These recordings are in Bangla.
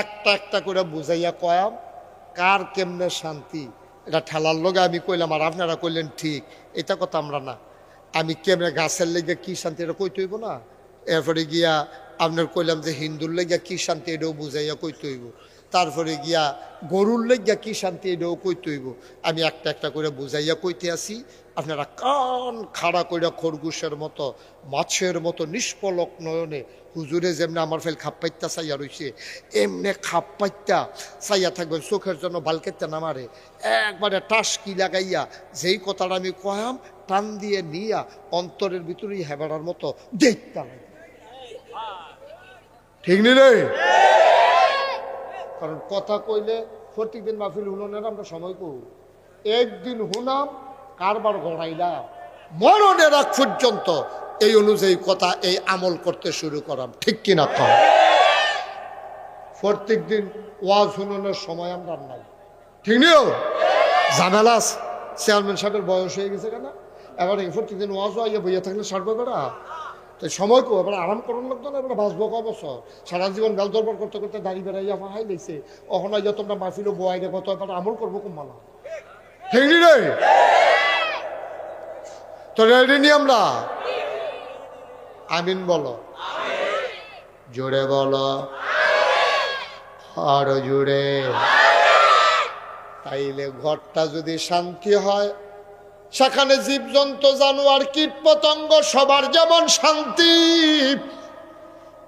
একটা একটা করে বুঝাইয়া কয়াম কার কেমনে শান্তি? এটা ঠেলার লগে আমি কইলাম, আর আপনারা কইলেন ঠিক, এটা কথা আমরা না। আমি কেমনে গাছের লেগে কি শান্তি, এটা কইতে হইব না? এরপরে গিয়া আপনার কইলাম যে হিন্দুর লেগে কি শান্তি, এটাও বুঝাইয়া কইতে হইব। তারপরে গিয়া গরুর লেগিয়া কি শান্তি, এটাও কইতে হইব। আমি একটা একটা করে বুঝাইয়া কইতে আসি। আপনারা কান খাড়া কইরা খরগোশের মতো, মাছের মতো নিষ্পলক নয়নে হুজুরে যেমনি আমার ফেল খাপ্পাইত্যা চাইয়া রইছে, এমনি খাপ্পাইত্যা চাইয়া থাকবেন, চোখের জন্য বালকেত্যা নামারে একবারে টাসকি লাগাইয়া যেই কথাটা আমি কয়াম টান দিয়ে নিয়া অন্তরের ভিতরেই হেবাড়ার মতো দেখতাম ঠিক নি রে? কারণ কথা কইলে প্রত্যেকদিন মাহফিল হুননের আমরা সময় কই? একদিন হুনাম কারবার গড়াইলাম মরণের আগ পর্যন্ত এই অনুযায়ী কথা, এই আমল করতে শুরু করাম। ঠিক কিনা কম? প্রত্যেক দিন ওয়াজ শুনানোর সময় আমরা নাই ঠিক নিও? আছে। চেয়ারম্যান সাহেবের বয়স হয়ে গেছে কেন? এবার এই প্রত্যেকদিন ওয়াজ আইয়া বইয়া থাকলে সারবে বেড়া। তো সময় কো, এবার আরাম করুন লাগতো না, এবার বাঁচবো ক বছর? সারা জীবন বেল দরবার করতে করতে দাঁড়িয়ে বেড়াইয়া ফাহাই দিয়েছে অখন আইয়া তোমরা মাহফিলও বয়াই দেখো তো এবার আমল করব কুম্বালা ঠিক রে? তো রেডি নি আমরা? আমিন বলো। জোরে বলো। আরও জোরে। তাইলে ঘরটা যদি শান্তি হয়, সেখানে জীবজন্তু, জানোয়ার কীট পতঙ্গ সবার যেমন শান্তি।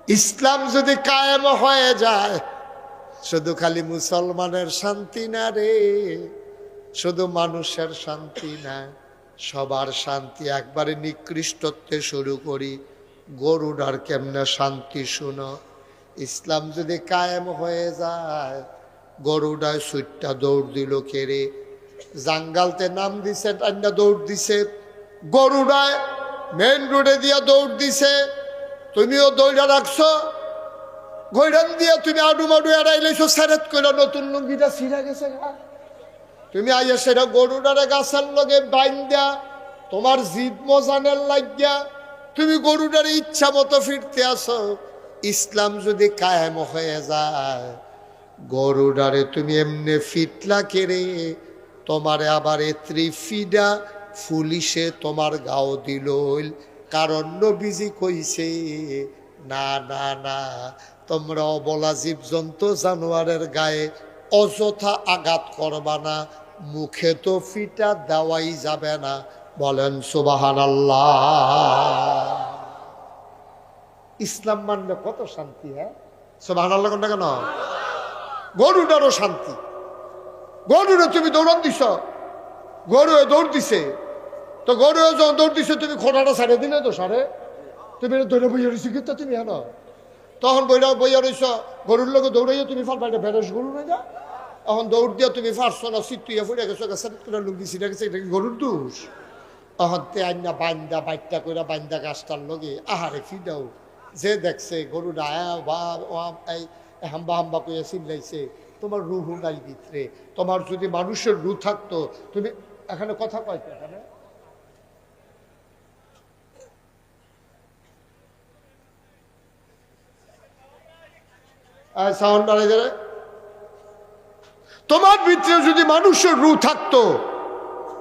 ইসলাম যদি কায়েম হয়ে যায়, শুধু খালি মুসলমানের শান্তি না রে, শুধু মানুষের শান্তি না। সবার শান্তি একবারে নিকৃষ্টত্বে শুরু করি। গরুডার কেমনে শান্তি শুনো? ইসলাম যদি কায়েম হয়ে যায়, গরুডায় সুইটটা দৌড় দিল কেড়ে জাঙ্গালতে নাম দিছে টান্না দৌড় দিছে। গরুডায় মেন রোডে দিয়া দৌড় দিছে। তুমিও দৌড়া রাখছো। গৈরান দিয়া তুমি আডু মাডু এড়াইলেছো সেরেত করে নতুন লুঙ্গিটা ছিঁড়া গেছে গা। তুমি আইয়া সেটা গরুডারে গাছের লগে বাইন্দা, তোমার জিদ মজানের লাগিয়া, তুমি গরুডারে ইচ্ছা মতো ফিরতে আসো। ইসলাম যদি কায়েম হয়ে যায় গরুডারে তুমি এমনি ফিটলা কেড়ে, তোমারে আবার এ ত্রিফিডা ফুলিশে তোমার গাও দিল। কারণ নবীজি কইছে, না না না তোমরা অবলা জীবজন্তু জানোয়ারের গায়ে অযথা আঘাত করবা না। মুখে তো ফিটা দেওয়াই যাবে না, বলেন সুবাহান ইসলাম মানলে কত শান্তি হ্যাঁ? সুবাহান আল্লাহ কোনটা কেন? গরুটারও শান্তি। গরুরে তুমি দৌড়ান দিছ গরু দৌড় দিছে। তো গরু যখন দৌড় দিছে, তুমি খোঁড়াটা সারে দিলে তো সারে। তুমি ধরে বইয়া রয়েছি কিন্তু তুমি হ্যাঁ? তখন বইরা বইয়া রইছ, গরুর লোক দৌড়াইয়া তুমি ফাল পাইটা বেরস গরু না যা এখন দৌড় দিয়া তুমি পারছ না সিটুইয়া ফুড়ে গেছো গেছে করে লুঙ্গি ছিঁড়ে গেছে এটা কি গরুর দোষ। এখন তে আইনা বাইন্দা বাইটটা করে বাইন্দা গাছটার লগে আহারে ফিডাও যে দেখছে গরু আয়া বা হাম্বা হাম্বা করে চিল্লাইছে, তোমার রুহু নাই ভিতরে, তোমার যদি মানুষের রু থাকতো, তুমি এখানে কথা কয়তো এখানে? সাউন্ড বাড়াই তোমার ভিতরে যদি মানুষের রু থাকতো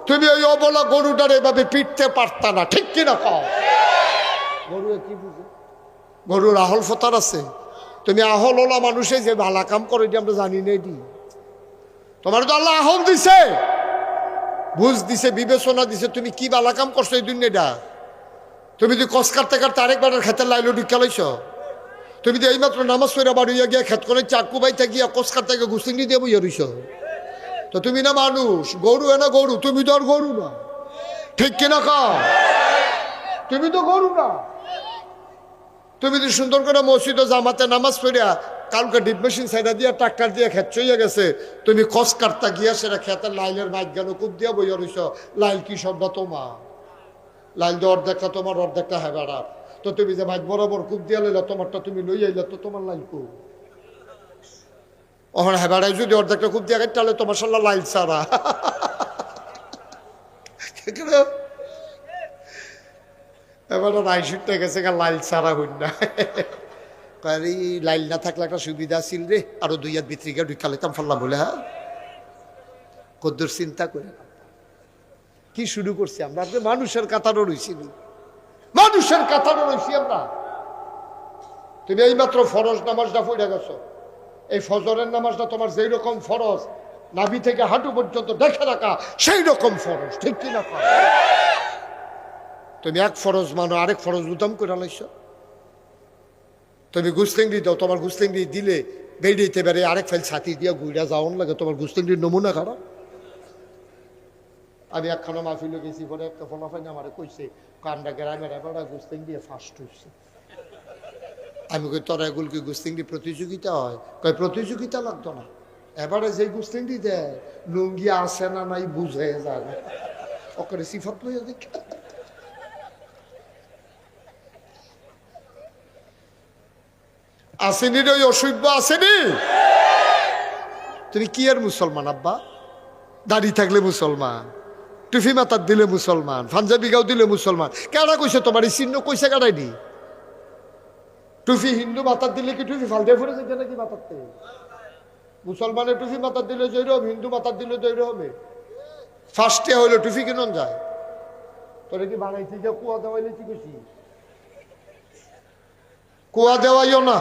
তুমি ওই অবলা গরুটার এভাবে পিটতে পারতা না ঠিক কিনা পাও গরু কি বুঝে? গরুর আহল ফতার আছে। তুমি আহল ওলা মানুষে যে ভালা কাম করে এটি আমরা জানি না এটি। তোমার তো আল্লাহ আহল দিছে বুঝ দিছে বিবেচনা দিছে তুমি কি বালা কাম করছ এই দুনিয়াটা? তুমি যদি কস কাটতে কাটতে আরেকবার খেতে লাইলো ঢুকে লাইছ। তুমি তো এইমাত্র নামাজ পড়ে বাড়িয়া গিয়া খেত করে চাকু বাইতে গিয়া কস কাটতে গিয়ে ঘুষিঙ্গি দিয়ে বইয়া রইছ তো তুমি না মানুষ, গরু এ না গরু, তুমি তো আর গরু না। ঠিক কিনা খাও তুমি তো গরু না। তুমি যদি সুন্দর করে মসজিদ জামাতে নামাজ পড়িয়া কালকে ডিপ মেশিন সাইডা দিয়া ট্রাক্টর দিয়ে খেত চইয়া গেছে, তুমি কস কাটতা গিয়া সেটা খেতের লাইলের মাইক গেল খুব দিয়া বইয়া রইছ। লাইল কি শব্দ তোমার? লাইল দিয়ে অর্ধেকটা, তোমার অর্ধেকটা হ্যাঁ বেড়ার তো তুমি যে মাইক বরাবর খুব দিয়া লইলা, তোমারটা তুমি লই আইলা তো তোমার লাইল কু ওখানে হ্যাঁ বেড়াই যদি অর্ধেকটা খুব দিয়া তাহলে তোমার সাল্লা লাইল সারা। গেছে না। লাইল না থাকলে একটা সুবিধা রে। দুই বলে হ্যাঁ? চিন্তা। কি শুরু করছি আমরা? মানুষের কাতারও রয়েছি নি। মানুষের কাতারও রয়েছি আমরা। তুমি এইমাত্র ফরজ নামাজটা পড়ে গেছো। এই ফজরের নামাজটা তোমার যেই রকম ফরজ, নাভি থেকে হাঁটু পর্যন্ত দেখে রাখা সেই রকম ফরজ, ঠিক কিনা তুমি এক ফরজ মানো, আরেক ফরজ উদম করে লাইছ। তুমি গুস্তেঙ্গি দাও, তোমার গুস্তেঙ্গি দিলে বেরিয়েতে পারে আরেক ফেল ছাতি দিয়া গুইরা যাওয়ান লাগে, তোমার গুস্তেঙ্গির নমুনা খারাপ। আমি একখানা মাহফিলে গেছি পরে একটা ফলাফাইন আমার কইছে, কান্ডা গ্রামের এবার গুস্তেং দিয়ে ফার্স্ট হয়েছে আমি কই, তোরা এগুলো কি গুস্তিংডি প্রতিযোগিতা হয়? কয় প্রতিযোগিতা লাগতো না। এবারে যে গুস্তিংডি দেয়, লুঙ্গি আসে না নাই, বুঝে যায় না। ওকে সিফাত লইয়া দেখ। আসেনি ওই অসভ্য, আসেনি? তুমি কি আর মুসলমান, আব্বা? দাড়ি থাকলে মুসলমান। টুফি মাতার দিলে মুসলমান পাঞ্জাবি গাও দিলে মুসলমান কেডা কইছে তোমার? এই চিহ্ন কইছে কেডাইনি টুফি হিন্দু মাতার দিলে কি টুফি ফালতে ফুরে যেতে নাকি মাতারতে মুসলমানের টুফি মাতার দিলে জৈরম হিন্দু মাতার দিলে জৈরমে ফার্স্টে হইল টুফি কিনন যায়। তোরে কি বানাইছি যে কুয়া দেওয়াইলে কি কইছি কুয়া দেওয়াইও না।